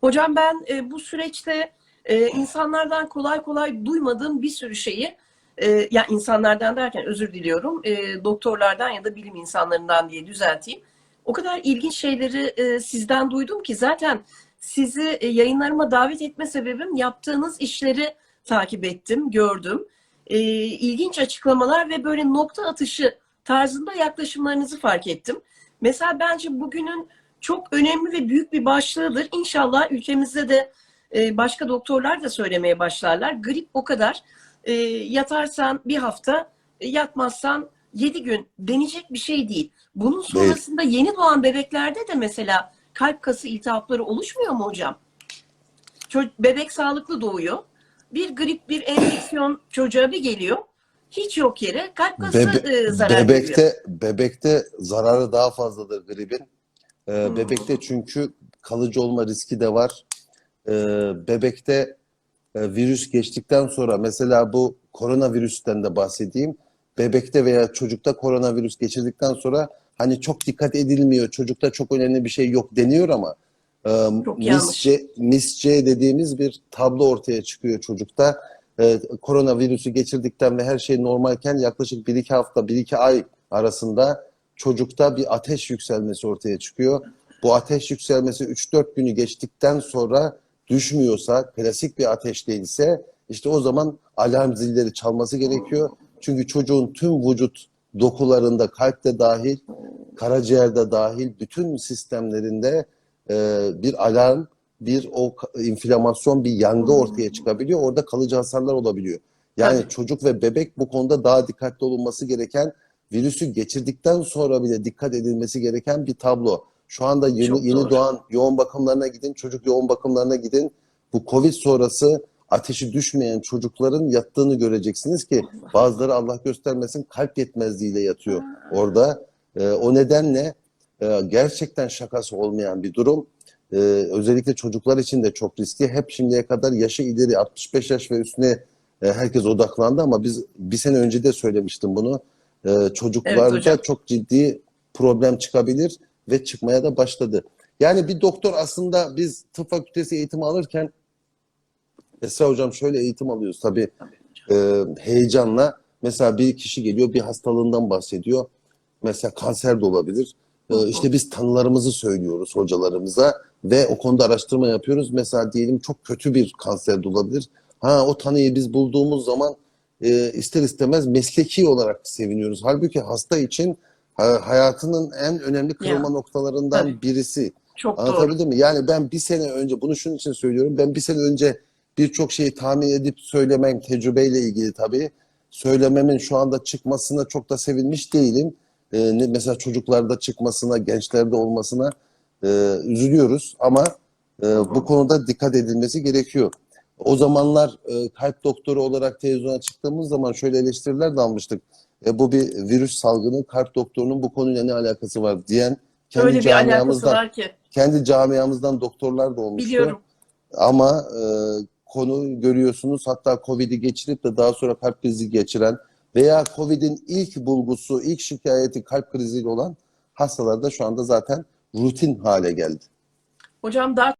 Hocam ben e, bu süreçte e, insanlardan kolay kolay duymadığım bir sürü şeyi, e, ya yani insanlardan derken özür diliyorum, e, doktorlardan ya da bilim insanlarından diye düzelteyim. O kadar ilginç şeyleri e, sizden duydum ki zaten sizi e, yayınlarıma davet etme sebebim yaptığınız işleri takip ettim, gördüm. E, ilginç açıklamalar ve böyle nokta atışı tarzında yaklaşımlarınızı fark ettim. Mesela bence bugünün çok önemli ve büyük bir başlığıdır. İnşallah ülkemizde de e, başka doktorlar da söylemeye başlarlar. Grip o kadar. E, yatarsan bir hafta, e, yatmazsan yedi gün denecek bir şey değil. Bunun sonrasında yeni doğan bebeklerde de mesela kalp kası iltihapları oluşmuyor mu hocam? Bebek sağlıklı doğuyor. Bir grip, bir enfeksiyon çocuğa bir geliyor. Hiç yok yere kalp kası Bebe- e, zarar bebekte bebekte zararı daha fazladır gripin. Ee, Hmm. Bebekte çünkü kalıcı olma riski de var. Ee, bebekte e, virüs geçtikten sonra mesela bu koronavirüsten de bahsedeyim. Bebekte veya çocukta koronavirüs geçirdikten sonra hani çok dikkat edilmiyor. Çocukta çok önemli bir şey yok deniyor ama e, Çok yanlış. MIS-C, MIS-C dediğimiz bir tablo ortaya çıkıyor çocukta. E, koronavirüsü geçirdikten ve her şey normalken yaklaşık 1-2 hafta, 1-2 ay arasında çocukta bir ateş yükselmesi ortaya çıkıyor. Bu ateş yükselmesi 3-4 günü geçtikten sonra düşmüyorsa, klasik bir ateş değilse işte o zaman alarm zilleri çalması gerekiyor. Çünkü çocuğun tüm vücut dokularında, kalpte dahil, karaciğerde dahil bütün sistemlerinde e, bir alarm, bir o inflamasyon, bir yangı ortaya çıkabiliyor. Orada kalıcı hasarlar olabiliyor. Yani çocuk ve bebek bu konuda daha dikkatli olunması gereken, virüsü geçirdikten sonra bile dikkat edilmesi gereken bir tablo. Şu anda yeni, Çok yeni doğru. doğan yoğun bakımlarına gidin, çocuk yoğun bakımlarına gidin. Bu Covid sonrası ateşi düşmeyen çocukların yattığını göreceksiniz ki bazıları Allah göstermesin kalp yetmezliğiyle yatıyor orada. Ee, o nedenle e, gerçekten şakası olmayan bir durum. Ee, özellikle çocuklar için de çok riskli. Hep şimdiye kadar yaşı ileri 65 yaş ve üstüne e, herkes odaklandı ama biz bir sene önce de söylemiştim bunu. Ee, Evet çocuklarda hocam. çok ciddi problem çıkabilir ve çıkmaya da başladı. Yani bir doktor aslında biz tıp fakültesi eğitimi alırken Esra hocam şöyle eğitim alıyoruz tabii e, heyecanla. Mesela bir kişi geliyor bir hastalığından bahsediyor. Mesela kanser de olabilir. E, işte biz tanılarımızı söylüyoruz hocalarımıza ve o konuda araştırma yapıyoruz. Mesela diyelim çok kötü bir kanser de olabilir. Ha o tanıyı biz bulduğumuz zaman e, ister istemez mesleki olarak seviniyoruz. Halbuki hasta için ha- hayatının en önemli kırılma Ya, noktalarından tabii. birisi. Çok doğru. Anlatabildim mi? Yani ben bir sene önce, bunu şunun için söylüyorum. Ben bir sene önce birçok şeyi tahmin edip söylemem, tecrübeyle ilgili tabii. Söylememin şu anda çıkmasına çok da sevinmiş değilim. Ee, mesela çocuklarda çıkmasına, gençlerde olmasına e, üzülüyoruz. Ama e, bu konuda dikkat edilmesi gerekiyor. O zamanlar e, kalp doktoru olarak televizyona çıktığımız zaman şöyle eleştiriler de almıştık. E, bu bir virüs salgını, kalp doktorunun bu konuyla ne alakası var diyen kendi Öyle camiamızdan kendi camiamızdan doktorlar da olmuştu. Biliyorum. Ama e, konu görüyorsunuz hatta Covid'i geçirip de daha sonra kalp krizi geçiren veya Covid'in ilk bulgusu, ilk şikayeti kalp kriziyle olan hastalarda şu anda zaten rutin hale geldi. Hocam daha